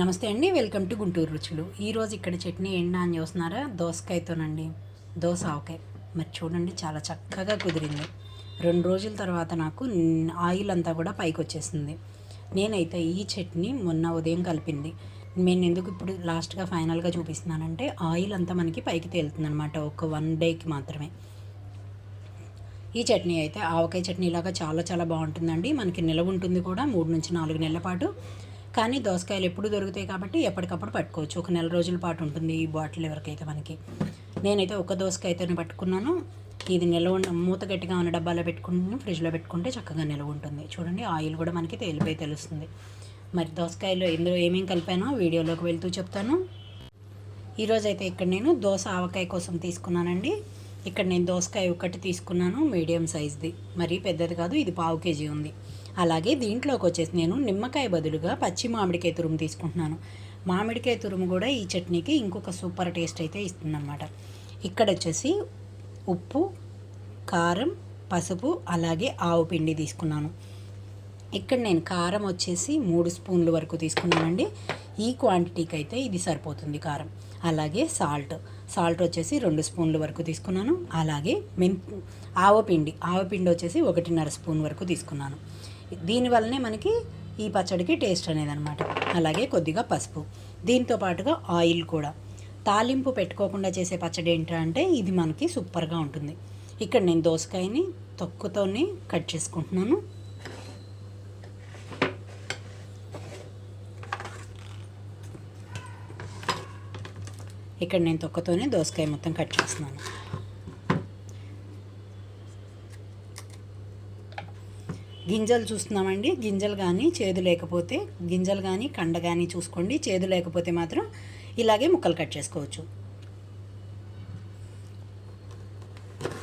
నమస్తే అండి welcome to Guntur రుచులు. ఈరోజు ఇక్కడ చట్నీ ఏంటా అని చూస్తున్నారా? దోసకాయతోనండి. దోస ఆవకాయ. మరి చూడండి చాలా చక్కగా కుదిరింది. రెండు రోజుల తర్వాత నాకు ఆయిల్ అంతా కూడా పైకి వచ్చేసింది నేనైతే ఈ చట్నీ మొన్న ఉదయం కలిపింది. నేను ఎందుకు ఇప్పుడు లాస్ట్గా ఫైనల్గా చూపిస్తున్నానంటే ఆయిల్ అంతా మనకి పైకి తేలుతుంది అనమాట ఒక వన్ డేకి మాత్రమే. ఈ చట్నీ అయితే ఆవకాయ చట్నీ లాగా చాలా చాలా బాగుంటుందండి. మనకి నిలవ ఉంటుంది కూడా మూడు నుంచి నాలుగు నెలల పాటు. కానీ దోసకాయలు ఎప్పుడు దొరుకుతాయి కాబట్టి ఎప్పటికప్పుడు పట్టుకోవచ్చు. ఒక నెల రోజుల పాటు ఉంటుంది ఈ బాటిల్ ఎవరికైతే మనకి. నేనైతే ఒక దోసకాయ అయితే పట్టుకున్నాను. ఇది నిల్వ ఉన్న మూత గట్టిగా ఉన్న డబ్బాలో పెట్టుకుని ఫ్రిడ్జ్లో పెట్టుకుంటే చక్కగా నిల్వ ఉంటుంది. చూడండి ఆయిల్ కూడా మనకి తేలిపోయి తెలుస్తుంది. మరి దోసకాయలో ఇందులో ఏమేమి కలిపానో వీడియోలోకి వెళ్తూ చెప్తాను. ఈరోజు అయితే ఇక్కడ నేను దోస ఆవకాయ కోసం తీసుకున్నానండి. ఇక్కడ నేను దోసకాయ ఒకటి తీసుకున్నాను మీడియం సైజ్ది. మరీ పెద్దది కాదు ఇది పావు కేజీ ఉంది. అలాగే దీంట్లోకి వచ్చేసి నేను నిమ్మకాయ బదులుగా పచ్చి మామిడికాయ తురుము తీసుకుంటున్నాను. మామిడికాయ తురుము కూడా ఈ చట్నీకి ఇంకొక సూపర్ టేస్ట్ అయితే ఇస్తుందన్నమాట. ఇక్కడ వచ్చేసి ఉప్పు కారం పసుపు అలాగే ఆవు పిండి తీసుకున్నాను. ఇక్కడ నేను కారం వచ్చేసి మూడు స్పూన్ల వరకు తీసుకున్నానండి. ఈ క్వాంటిటీకి అయితే ఇది సరిపోతుంది కారం. అలాగే సాల్ట్. సాల్ట్ వచ్చేసి రెండు స్పూన్ల వరకు తీసుకున్నాను. అలాగే మెన్ ఆవపిండి ఆవపిండి వచ్చేసి ఒకటిన్నర స్పూన్ వరకు తీసుకున్నాను. దీనివల్లనే మనకి ఈ పచ్చడికి టేస్ట్ అనేది అనమాట అలాగే కొద్దిగా పసుపు. దీంతో పాటుగా ఆయిల్ కూడా. తాలింపు పెట్టుకోకుండా చేసే పచ్చడి ఏంటంటే ఇది మనకి సూపర్గా ఉంటుంది. ఇక్కడ నేను దోసకాయని తొక్కుతోనే కట్ చేసుకుంటున్నాను. ఇక్కడ నేను తొక్కతోనే దోసకాయ మొత్తం కట్ చేస్తున్నాను. గింజలు చూస్తున్నామండి. గింజలు కానీ చేదు లేకపోతే గింజలు కానీ కండ కానీ చూసుకోండి. చేదు లేకపోతే మాత్రం ఇలాగే ముక్కలు కట్ చేసుకోవచ్చు.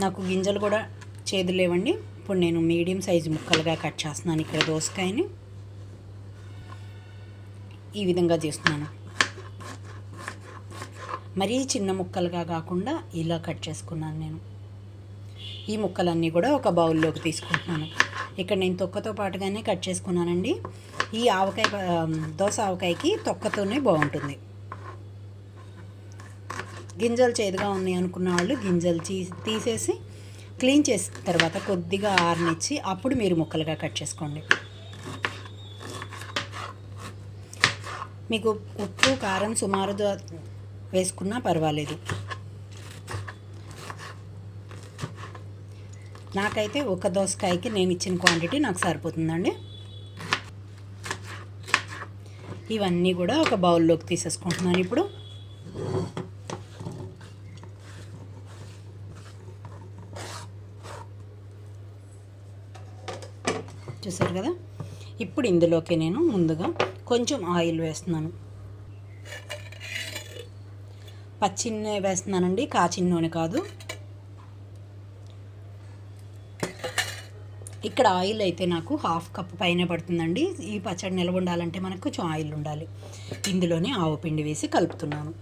నాకు గింజలు కూడా చేదు లేవండి. ఇప్పుడు నేను మీడియం సైజు ముక్కలుగా కట్ చేస్తున్నాను ఇక్కడ దోసకాయని. ఈ విధంగా చేస్తున్నాను. మరీ చిన్న ముక్కలుగా కాకుండా ఇలా కట్ చేసుకున్నాను నేను. ఈ ముక్కలన్నీ కూడా ఒక బౌల్లోకి తీసుకుంటున్నాను. ఇక్కడ నేను తొక్కతో పాటుగానే కట్ చేసుకున్నానండి. ఈ ఆవకాయ దోశ దోస ఆవకాయకి తొక్కతోనే బాగుంటుంది. గింజలు చేదుగా ఉన్నాయి అనుకున్న వాళ్ళు గింజలు తీ- తీసేసి క్లీన్ చేసిన తర్వాత కొద్దిగా ఆరనిచ్చి అప్పుడు మీరు ముక్కలుగా కట్ చేసుకోండి. మీకు ఉప్పు కారం సుమారు వేసుకున్నా పర్వాలేదు. నాకైతే ఒక దోసకాయకి నేను ఇచ్చిన క్వాంటిటీ నాకు సరిపోతుందండి. ఇవన్నీ కూడా ఒక బౌల్లోకి తీసేసుకుంటున్నాను ఇప్పుడు. చూసారు కదా? ఇప్పుడు ఇందులోకి నేను ముందుగా కొంచెం ఆయిల్ వేస్తున్నాను. పచ్చి నూనె వేస్తున్నానండి కాచిన నూనె కాదు. ఇక్కడ ఆయిల్ అయితే నాకు హాఫ్ కప్ పైన పడుతుందండి. ఈ పచ్చడి నిల్వ ఉండాలంటే మనకు కొంచెం ఆయిల్ ఉండాలి. ఇందులోనే ఆవు పిండి వేసి కలుపుతున్నాను.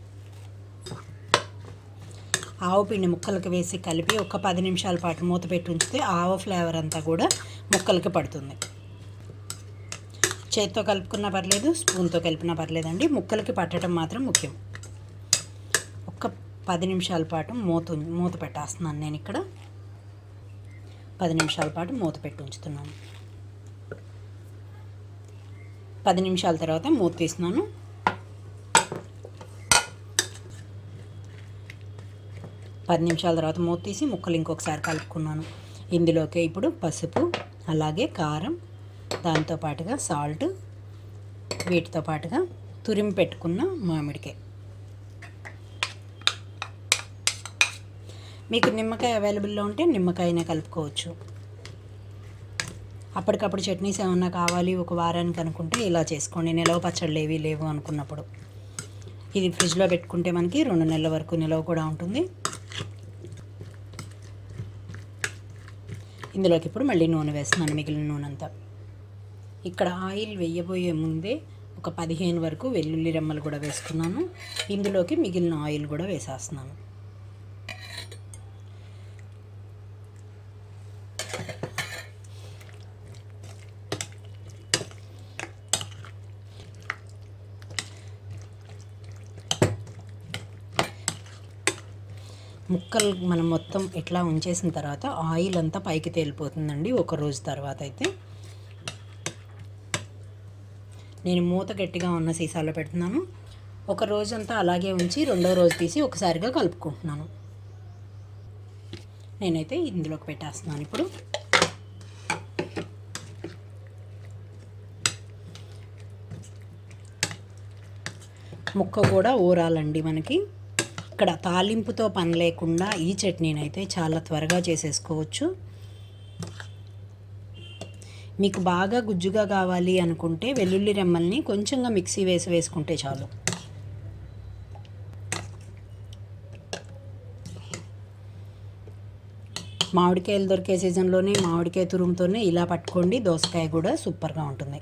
ఆవు పిండి ముక్కలకి వేసి కలిపి ఒక పది నిమిషాల పాటు మూత పెట్టి ఉంచితే ఆవు ఫ్లేవర్ అంతా కూడా ముక్కలకి పడుతుంది. చేత్తో కలుపుకున్నా పర్లేదు స్పూన్తో కలిపినా పర్లేదండి. ముక్కలకి పట్టడం మాత్రం ముఖ్యం. పది నిమిషాల పాటు మూత మూత పెట్టేస్తున్నాను నేను ఇక్కడ. పది నిమిషాల పాటు మూత పెట్టి ఉంచుతున్నాను. పది నిమిషాల తర్వాత మూత తీస్తున్నాను. పది నిమిషాల తర్వాత మూత తీసి ముక్కలు ఇంకొకసారి కలుపుకున్నాను. ఇందులోకి ఇప్పుడు పసుపు అలాగే కారం దాంతో పాటుగా సాల్ట్ వీటితో పాటుగా తురిమి పెట్టుకున్న మామిడికాయ. మీకు నిమ్మకాయ అవైలబుల్లో ఉంటే నిమ్మకాయనే కలుపుకోవచ్చు. అప్పటికప్పుడు చట్నీస్ ఏమన్నా కావాలి ఒక వారానికి అనుకుంటే ఇలా చేసుకోండి. నిలవ పచ్చళ్ళు ఏవి లేవు అనుకున్నప్పుడు. ఇది ఫ్రిడ్జ్లో పెట్టుకుంటే మనకి రెండు నెలల వరకు నిలవ కూడా ఉంటుంది. ఇందులోకి ఇప్పుడు మళ్ళీ నూనె వేస్తున్నాను మిగిలిన నూనె అంతా ఇక్కడ ఆయిల్ వేయబోయే ముందే ఒక పదిహేను వరకు వెల్లుల్లి రెమ్మలు కూడా వేసుకున్నాను. ఇందులోకి మిగిలిన ఆయిల్ కూడా వేసేస్తున్నాను. ముక్కలు మనం మొత్తం ఇట్లా ఉంచేసిన తర్వాత ఆయిల్ అంతా పైకి తేలిపోతుందండి ఒక రోజు తర్వాత అయితే. నేను మూత గట్టిగా ఉన్న సీసాలో పెడుతున్నాను. ఒక రోజంతా అలాగే ఉంచి రెండో రోజు తీసి ఒకసారిగా కలుపుకుంటున్నాను. నేనైతే ఇందులోకి పెట్టేస్తున్నాను ఇప్పుడు. ముక్క కూడా ఊరాలండి మనకి. ఇక్కడ తాలింపుతో పని లేకుండా ఈ చట్నీనైతే చాలా త్వరగా చేసేసుకోవచ్చు. మీకు బాగా గుజ్జుగా కావాలి అనుకుంటే వెల్లుల్లి రెమ్మల్ని కొంచెంగా మిక్సీ వేసి వేసుకుంటే చాలు. మామిడికాయలు దొరికే సీజన్లోనే మామిడికాయ తురుముతోనే ఇలా పట్టుకోండి. దోసకాయ కూడా సూపర్గా ఉంటుంది.